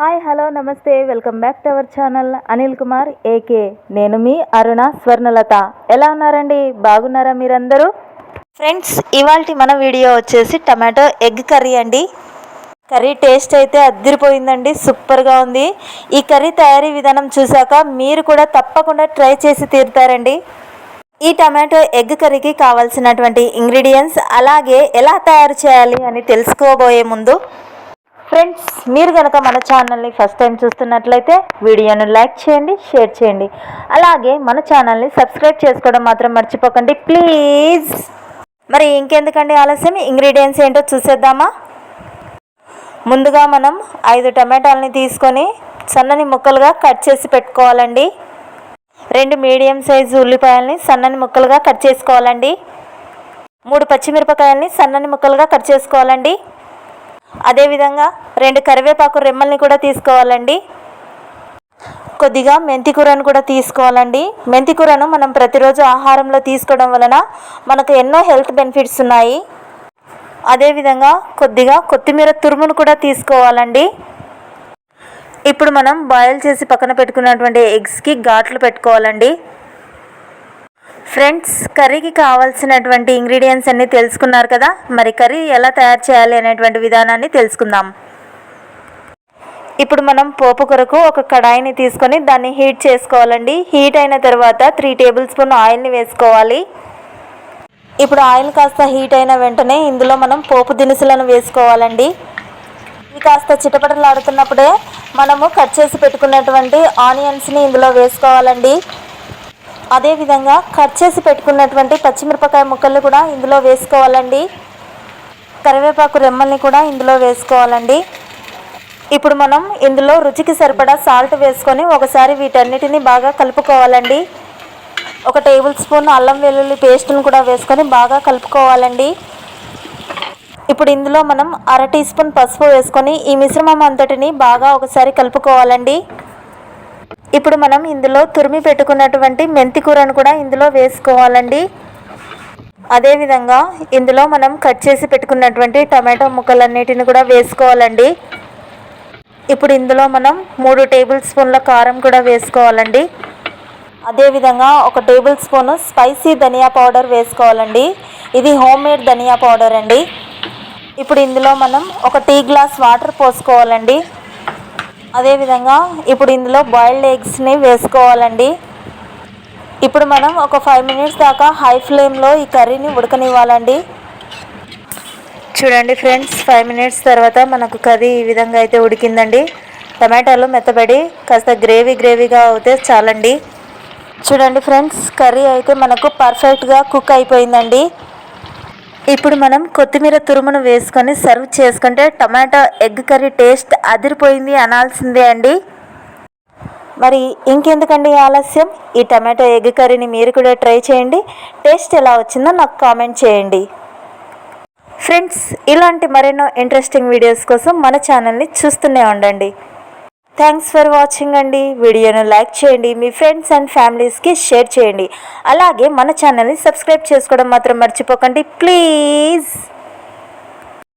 Hi hello నమస్తే welcome back to our channel. Anil Kumar AK నేను మీ అరుణ స్వర్ణలత. ఎలా ఉన్నారండి? బాగున్నారా మీరందరూ? ఫ్రెండ్స్ ఇవాళ మన వీడియో వచ్చేసి టమాటో ఎగ్ కర్రీ అండి. కర్రీ టేస్ట్ అయితే అద్దరిపోయిందండి సూపర్గా ఉంది. ఈ కర్రీ తయారీ విధానం చూశాక మీరు కూడా తప్పకుండా ట్రై చేసి తీరుతారండి. ఈ టమాటో ఎగ్ కర్రీకి కావాల్సినటువంటి ఇంగ్రీడియంట్స్ అలాగే ఎలా తయారు చేయాలి అని తెలుసుకోబోయే ముందు ఫ్రెండ్స్ మీరు కనుక మన ఛానల్ని ఫస్ట్ టైం చూస్తున్నట్లయితే వీడియోను లైక్ చేయండి షేర్ చేయండి. అలాగే మన ఛానల్ని సబ్స్క్రైబ్ చేసుకోవడం మాత్రం మర్చిపోకండి. ప్లీజ్ మరి ఇంకెందుకండి ఆలస్యం? ఇంగ్రీడియంట్స్ ఏంటో చూసేద్దామా? ముందుగా మనం ఐదు టమాటాలని తీసుకొని సన్నని ముక్కలుగా కట్ చేసి పెట్టుకోవాలండి. రెండు మీడియం సైజు ఉల్లిపాయలని సన్నని ముక్కలుగా కట్ చేసుకోవాలండి. మూడు పచ్చిమిరపకాయలని సన్నని ముక్కలుగా కట్ చేసుకోవాలండి. అదేవిధంగా రెండు కరివేపాకు రెమ్మల్ని కూడా తీసుకోవాలండి. కొద్దిగా మెంతికూరను కూడా తీసుకోవాలండి. మెంతి కూరను మనం ప్రతిరోజు ఆహారంలో తీసుకోవడం వలన మనకు ఎన్నో హెల్త్ బెనిఫిట్స్ ఉన్నాయి. అదేవిధంగా కొద్దిగా కొత్తిమీర తురుమును కూడా తీసుకోవాలండి. ఇప్పుడు మనం బాయిల్ చేసి పక్కన పెట్టుకున్నటువంటి ఎగ్స్కి ఘాట్లు పెట్టుకోవాలండి. ఫ్రెండ్స్ కర్రీకి కావాల్సినటువంటి ఇంగ్రీడియంట్స్ అన్నీ తెలుసుకున్నారు కదా? మరి కర్రీ ఎలా తయారు చేయాలి అనేటువంటి విధానాన్ని తెలుసుకుందాం. ఇప్పుడు మనం పోపు కొరకు ఒక కడాయిని తీసుకొని దాన్ని హీట్ చేసుకోవాలండి. హీట్ అయిన తర్వాత త్రీ టేబుల్ స్పూన్ ఆయిల్ని వేసుకోవాలి. ఇప్పుడు ఆయిల్ కాస్త హీట్ అయిన వెంటనే ఇందులో మనం పోపు దినుసులను వేసుకోవాలండి. ఇవి కాస్త చిటపటలాడుతున్నప్పుడే మనము కట్ చేసి పెట్టుకున్నటువంటి ఆనియన్స్ని ఇందులో వేసుకోవాలండి. అదేవిధంగా కట్ చేసి పెట్టుకున్నటువంటి పచ్చిమిరపకాయ ముక్కలు కూడా ఇందులో వేసుకోవాలండి. కరివేపాకు రెమ్మల్ని కూడా ఇందులో వేసుకోవాలండి. ఇప్పుడు మనం ఇందులో రుచికి సరిపడా సాల్ట్ వేసుకొని ఒకసారి వీటన్నిటిని బాగా కలుపుకోవాలండి. ఒక టేబుల్ స్పూన్ అల్లం వెల్లుల్లి పేస్ట్ను కూడా వేసుకొని బాగా కలుపుకోవాలండి. ఇప్పుడు ఇందులో మనం అర టీ స్పూన్ పసుపు వేసుకొని ఈ మిశ్రమం అంతటిని బాగా ఒకసారి కలుపుకోవాలండి. ఇప్పుడు మనం ఇందులో తురిమి పెట్టుకున్నటువంటి మెంతి కూరను కూడా ఇందులో వేసుకోవాలండి. అదేవిధంగా ఇందులో మనం కట్ చేసి పెట్టుకున్నటువంటి టమాటో ముక్కలన్నిటిని కూడా వేసుకోవాలండి. ఇప్పుడు ఇందులో మనం మూడు టేబుల్ స్పూన్ల కారం కూడా వేసుకోవాలండి. అదేవిధంగా ఒక టేబుల్ స్పూన్ స్పైసీ ధనియా పౌడర్ వేసుకోవాలండి. ఇది హోమ్ మేడ్ ధనియా పౌడర్ అండి. ఇప్పుడు ఇందులో మనం ఒక టీ గ్లాస్ వాటర్ పోసుకోవాలండి. అదేవిధంగా ఇప్పుడు ఇందులో బాయిల్డ్ ఎగ్స్ని వేసుకోవాలండి. ఇప్పుడు మనం ఒక ఫైవ్ మినిట్స్ దాకా హై ఫ్లేమ్లో ఈ కర్రీని ఉడకనివ్వాలండి. చూడండి ఫ్రెండ్స్ ఫైవ్ మినిట్స్ తర్వాత మనకు కర్రీ ఈ విధంగా అయితే ఉడికిందండి. టమాటాలు మెత్తబడి కాస్త గ్రేవీ గ్రేవీగా అవుతే చాలండి. చూడండి ఫ్రెండ్స్ కర్రీ అయితే మనకు పర్ఫెక్ట్గా కుక్ అయిపోయిందండి. ఇప్పుడు మనం కొత్తిమీర తురుమును వేసుకొని సర్వ్ చేసుకుంటే టమాటో ఎగ్ కర్రీ టేస్ట్ అదిరిపోయింది అనాల్సిందే అండి. మరి ఇంకెందుకండి ఆలస్యం? ఈ టమాటో ఎగ్ కర్రీని మీరు కూడా ట్రై చేయండి. టేస్ట్ ఎలా వచ్చిందో నాకు కామెంట్ చేయండి. ఫ్రెండ్స్ ఇలాంటి మరెన్నో ఇంట్రెస్టింగ్ వీడియోస్ కోసం మన ఛానల్ని చూస్తూనే ఉండండి. థ్యాంక్స్ ఫర్ వాచింగ్ అండి. వీడియోను లైక్ చేయండి. మీ ఫ్రెండ్స్ అండ్ ఫ్యామిలీస్కి షేర్ చేయండి. అలాగే మన ఛానల్ని సబ్స్క్రైబ్ చేసుకోవడం మాత్రం మర్చిపోకండి. ప్లీజ్